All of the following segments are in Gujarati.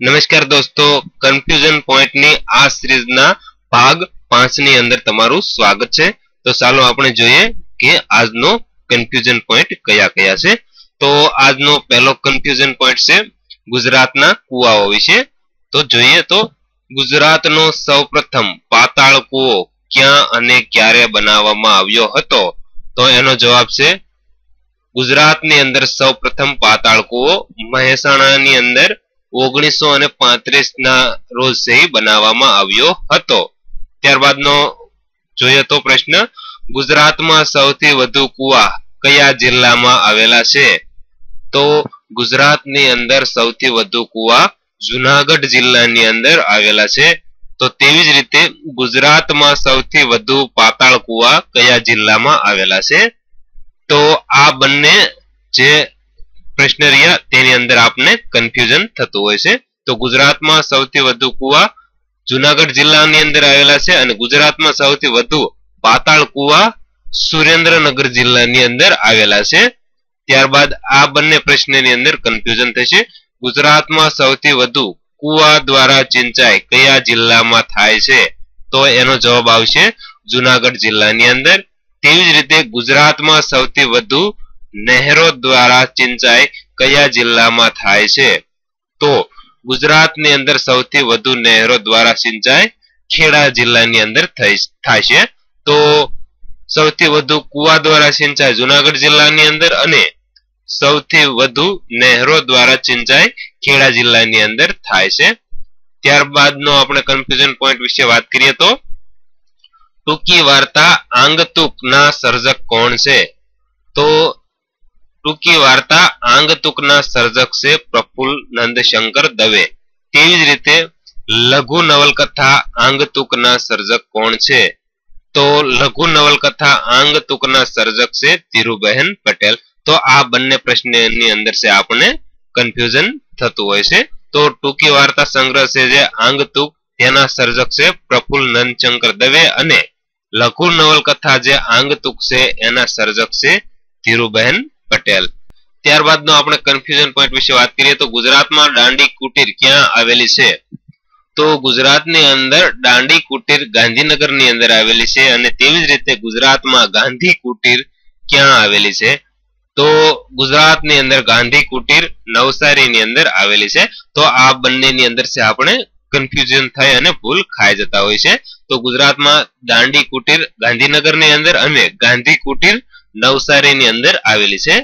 નમસ્કાર દોસ્તો કન્ફ્યુઝન પોઈન્ટની આ સિરીઝના ભાગ પાંચની અંદર તમારું સ્વાગત છે. તો ચાલો આપણે જોઈએ કે આજનો કન્ફ્યુઝન પોઈન્ટ કયા કયા છે. તો આજનો પહેલો કન્ફ્યુઝન પોઈન્ટ છે ગુજરાતના કુવાઓ વિશે. તો જોઈએ તો, ગુજરાતનો સૌપ્રથમ પાતાળ કુવો ક્યાં અને ક્યારે બનાવવામાં આવ્યો હતો? તો એનો જવાબ છે, ગુજરાતની અંદર સૌપ્રથમ પાતાળ કુવો મહેસાણાની અંદર ઓગણીસો અને પાંત્રીસ ના રોજ સહી બનાવવામાં આવ્યો હતો. ત્યારબાદનો જોઈએ તો પ્રશ્ન, ગુજરાતમાં સૌથી વધુ કુવા કયા જિલ્લામાં આવેલા છે? તો ગુજરાતની અંદર સૌથી વધુ કુવા જુનાગઢ જિલ્લાની અંદર આવેલા છે. તો તેવી જ રીતે ગુજરાતમાં સૌથી વધુ પાતાળ કુવા કયા જિલ્લામાં આવેલા છે? તો આ બંને જે પ્રશ્ન રહ્યા, તેની અંદર આપને કન્ફ્યુઝન થતું હોય છે. તો ગુજરાતમાં સૌથી વધુ કુવા જુનાગઢ જિલ્લાની અંદર આવેલા છે અને ગુજરાતમાં સૌથી વધુ પાતાળ કુવા સુરેન્દ્રનગર જિલ્લાની અંદર આવેલા છે. ત્યારબાદ આ બંને પ્રશ્નની અંદર કન્ફ્યુઝન થશે. ગુજરાતમાં સૌથી વધુ કુવા દ્વારા સિંચાઈ કયા જિલ્લામાં થાય છે? તો એનો જવાબ આવશે જુનાગઢ જિલ્લાની અંદર. તેવી જ રીતે ગુજરાતમાં સૌથી વધુ નહેરો દ્વારા સિંચાઈ કયા જિલ્લામાં થાય છે? તો ગુજરાતની અંદર સૌથી વધુ નહેરો દ્વારા સિંચાઈ ખેડા જિલ્લાની અંદર થાય છે. તો સૌથી વધુ કુવા દ્વારા સિંચાઈ જુનાગઢ જિલ્લાની અંદર અને સૌથી વધુ નહેરો દ્વારા સિંચાઈ ખેડા જિલ્લાની અંદર થાય છે. ત્યારબાદનો આપણે કન્ફ્યુઝન પોઈન્ટ વિશે વાત કરીએ તો ટૂંકી વાર્તા આંગતુક ના સર્જક કોણ છે? તો ટૂંકી વાર્તા આંગતુકના સર્જક છે પ્રફુલ્લ નંદશંકર દવે. તેવી જ રીતે લઘુ નવલકથા આંગતુકના સર્જક કોણ છે? તો લઘુ નવલકથા આંગતુકના સર્જક છે ધીરુબહેન પટેલ. તો આ બંને પ્રશ્નની અંદર છે આપણે કન્ફ્યુઝન થતું હોય છે. તો ટૂંકી વાર્તા સંગ્રહ છે જે આંગતુક તેના સર્જક છે પ્રફુલ્લ નંદશંકર દવે અને લઘુ નવલકથા જે આંગતુક છે એના સર્જક છે ધીરુબહેન પટેલ. ત્યારબાદનો આપણે કન્ફ્યુઝન પોઈન્ટ વિશે વાત કરીએ તો ગુજરાતમાં દાંડી કુટીર ક્યાં આવેલી છે? તો ગુજરાતની અંદર દાંડી કુટીર ગાંધીનગરની અંદર આવેલી છે અને તેવી જ રીતે ગુજરાતમાં ગાંધી કુટીર ક્યાં આવેલી છે? તો ગુજરાતની અંદર ગાંધી કુટીર નવસારીની અંદર આવેલી છે. તો આ બંનેની અંદર છે આપણે કન્ફ્યુઝન થઈ અને ભૂલ ખાઈ જતા હોય છે. તો ગુજરાતમાં દાંડી કુટીર ગાંધીનગરની અંદર અને ગાંધી કુટીર નવસારીની અંદર આવેલી છે.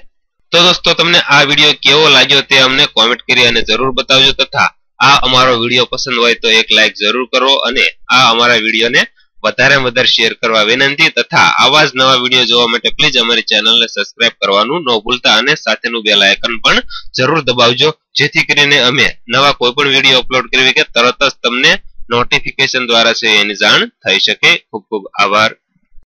તો દોસ્તો, તમને આ વીડિયો કેવો લાગ્યો તે અમને કોમેન્ટ કરી અને જરૂર બતાવજો તથા આ અમારો વીડિયો પસંદ હોય તો એક લાઈક જરૂર કરો અને આ અમારા વિડીયોને વધારે વધારે શેર કરવા વિનંતી તથા આવા જ નવા વીડિયો જોવા માટે પ્લીઝ અમારી ચેનલને સબસ્ક્રાઇબ કરવાનું ન ભૂલતા અને સાથેનું બેલ આઇકન પણ જરૂર દબાવજો. જેથી કરીને અમે નવા કોઈ પણ વીડિયો અપલોડ કરવી કે તરત જ તમને નોટિફિકેશન દ્વારા છે એની જાણ થઈ શકે. ખૂબ ખૂબ આભાર.